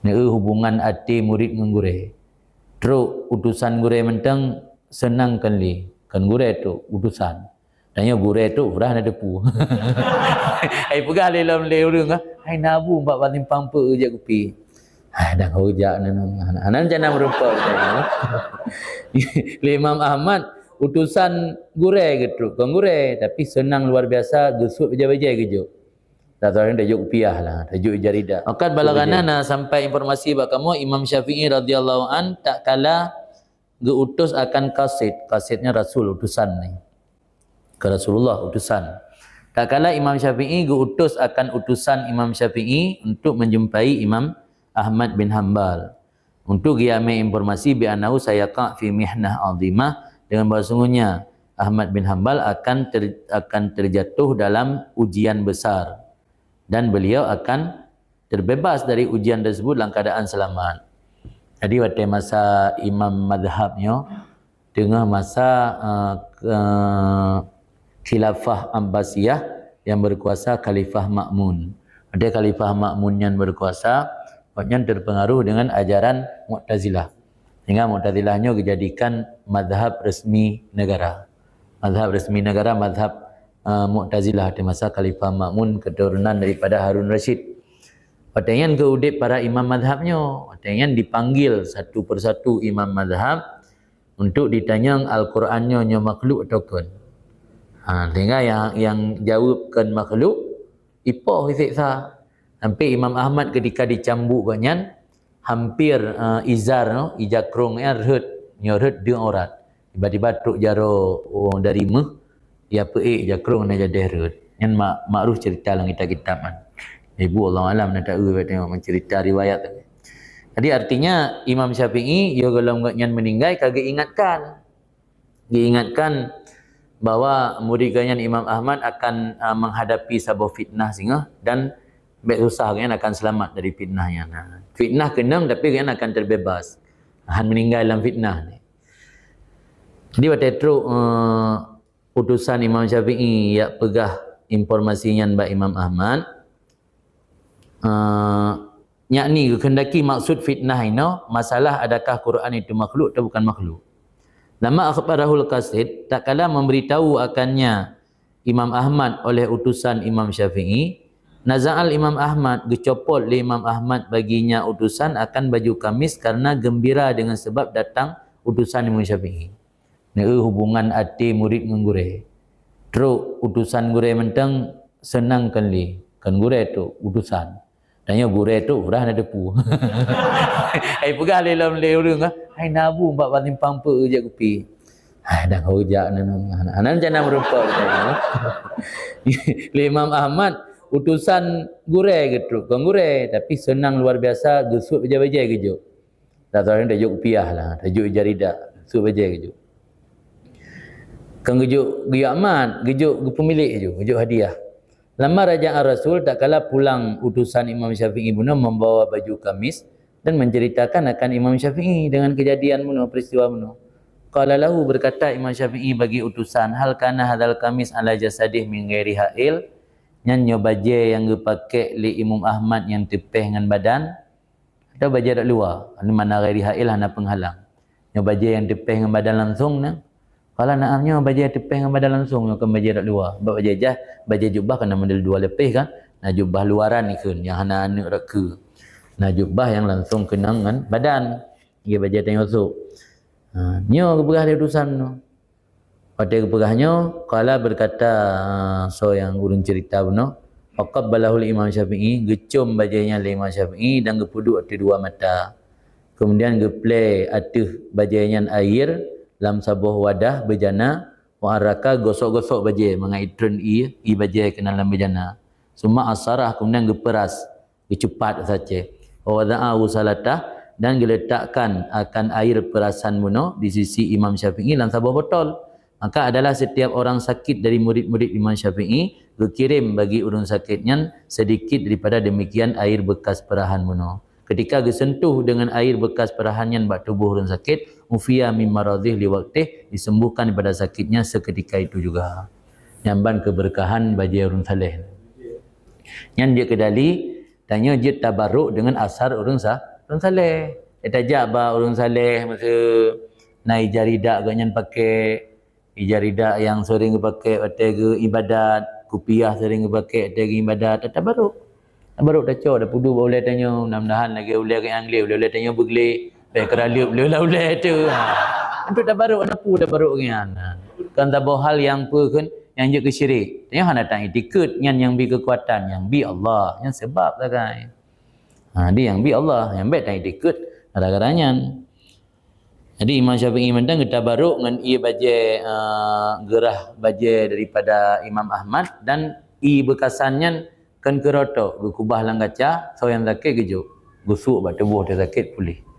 Ni hubungan ati murid dengan gure. Teruk utusan gure mentang senang kan li. Kan gure tu utusan. Dan ya gure tu urah ada depu. Ai pegah le lam le urang ah. Hai nabu mbak batin pampa je kupi. Ha dah hujak nan nan jangan merupa. Imam Ahmad utusan gure gitu. Kan gure tapi senang luar biasa gesut beja-beja gitu. Tahu dah juk piah lah, dah juk jarida. Okat balagana na sampai informasi bak kamu Imam Syafi'i radhiyallahu an tak kala geutus akan kasid. Kasidnya Rasul utusan ni. Ke Rasulullah utusan. Tak kala Imam Syafi'i geutus akan utusan Imam Syafi'i untuk menjumpai Imam Ahmad bin Hanbal. Untuk ambil informasi bi anahu sayaqa fi mihnah azimah dengan bahawa sungguhnya Ahmad bin Hanbal akan ter, akan terjatuh dalam ujian besar dan beliau akan terbebas dari ujian tersebut dalam keadaan selamat. Jadi pada masa imam madhabnya tengah masa uh, uh, khilafah Abbasiyah yang berkuasa Khalifah Makmun. Ada Khalifah Makmun yang berkuasa, yang terpengaruh dengan ajaran Mu'tazilah. Sehingga Mu'tazilahnya dijadikan madhab resmi negara. Madhab resmi negara, madhab uh, Mu'tazilah di masa Khalifah Ma'mun keturunan daripada Harun Rashid. Patengan ke udip para imam madhabnya. Patengan dipanggil satu persatu imam madhab untuk ditanya Al-Qurannya nya makhluk atau kun. Ha, sehingga yang yang jawabkan makhluk, ipoh isiksa. Sampai Imam Ahmad ketika dicambuk kanyan, hampir uh, izar, no? ijakrong ya, rhut, nyorhut dia orat. Tiba-tiba truk jaro oh, dari meh, ya peik jakrung na jadi rut yang mak makruh cerita dalam kitab-kitab man ibu Allah alam nak tahu tengok mencerita riwayat jadi artinya Imam Syafi'i yo kalau yang meninggal kagak ingatkan diingatkan bahawa murid ganyan Imam Ahmad akan uh, menghadapi sebuah fitnah singa dan baik susah kan akan selamat dari fitnahnya. Nah, fitnah kenam tapi kan akan terbebas. Han meninggal dalam fitnah ni. Jadi waktu itu uh, putusan Imam Syafi'i ya pegah informasinya mbak Imam Ahmad. Uh, yakni kendaki maksud fitnah ini masalah adakah Quran itu makhluk atau bukan makhluk. Lama akhbarahul qasid tak kala memberitahu akannya Imam Ahmad oleh utusan Imam Syafi'i Nazal Imam Ahmad gecopot le Imam Ahmad baginya utusan akan baju kamis karena gembira dengan sebab datang utusan Imam Syafi'i. Ni hubungan ati murid dengan gure. Teruk utusan gure mentang senang kan li. Kan gure tu utusan. Dan ya gure tu urah ada depu. Ai pegah le lam le urang ah. Hai nabu mbak batin pampa je kupi. Hai dah hujak nan nan jangan merupa Le Imam Ahmad utusan gure gitu. Kan gure tapi senang luar biasa gesut beja-beja gitu. Tak tahu dah juk piah lah. Dah juk jarida. Gesut beja gitu. Kan gejuk gejuk aman, gejuk pemilik je, gejuk hadiah. Lama Raja Rasul tak kala pulang utusan Imam Syafi'i bunuh membawa baju kamis dan menceritakan akan Imam Syafi'i dengan kejadian bunuh peristiwa bunuh. Qala lahu berkata Imam Syafi'i bagi utusan hal kana hadal kamis ala jasadih min ghairi ha'il? Nyanyo baje yang dipakai li Imam Ahmad yang tepeh dengan badan? Atau baje dak luar? Mana ghairi ha'il hana penghalang. Nyo baje yang tepeh dengan badan langsung nah kalau naamnya baju tepeh dengan badan langsung yang akan baju luar. Sebab baju jah, baju jubah kena model dua lepih kan. Nah jubah luaran ni kan yang hana anak ke. Nah jubah yang langsung kena dengan badan. Dia baju tengok masuk. Ha, nyo keberah dia utusan tu. Pada keberahnya, kalau berkata uh, so yang urun cerita benar, Faqab balahul Imam Syafi'i, gecum bajunya Imam Syafi'i dan gepuduk di dua mata. Kemudian geplay atuh bajunya air, dalam sebuah wadah bejana wa araka gosok-gosok baje mengai turn i i baje kena dalam bejana. Semua asarah kemudian geperas cepat saja. Wa da'a usalata dan diletakkan akan air perasan muno di sisi Imam Syafi'i dalam sebuah botol. Maka adalah setiap orang sakit dari murid-murid Imam Syafi'i dikirim bagi urun sakitnya sedikit daripada demikian air bekas perahan muno ketika disentuh dengan air bekas perahannya bak tubuh orang sakit ufia mim maradhih li waqtih disembuhkan daripada sakitnya seketika itu juga. Nyamban keberkahan bagi orang saleh. Yang dia kedali tanya je tabaruk dengan asar urun sah urun saleh. Dia tajak ba urun saleh masa naik jarida ganyan pakai jarida yang sering pakai ke ibadat kupiah sering pakai pakai ibadat tabaruk tabaruk dah cok dah pudu boleh tanya mudah-mudahan lagi boleh ke angli boleh boleh tanya bergelik. Baik keraliup boleh lah boleh tu. Ha. Untuk tabaruk apa tabaruk kan ha. kan tak hal yang apa kan yang je ke syirik. Tanya han datang itikad yang yang bi kekuatan yang bi Allah. Yang sebab tak kan. Ha dia yang bi Allah. Yang baik tak itikad kadang-kadangnya jadi Imam Syafi'i mandang kita tabaruk dengan ia baje uh, gerah baje daripada Imam Ahmad dan i bekasannya kan kerotok berkubah lang kaca so yang sakit kejuk gusuk bat tubuh dia sakit pulih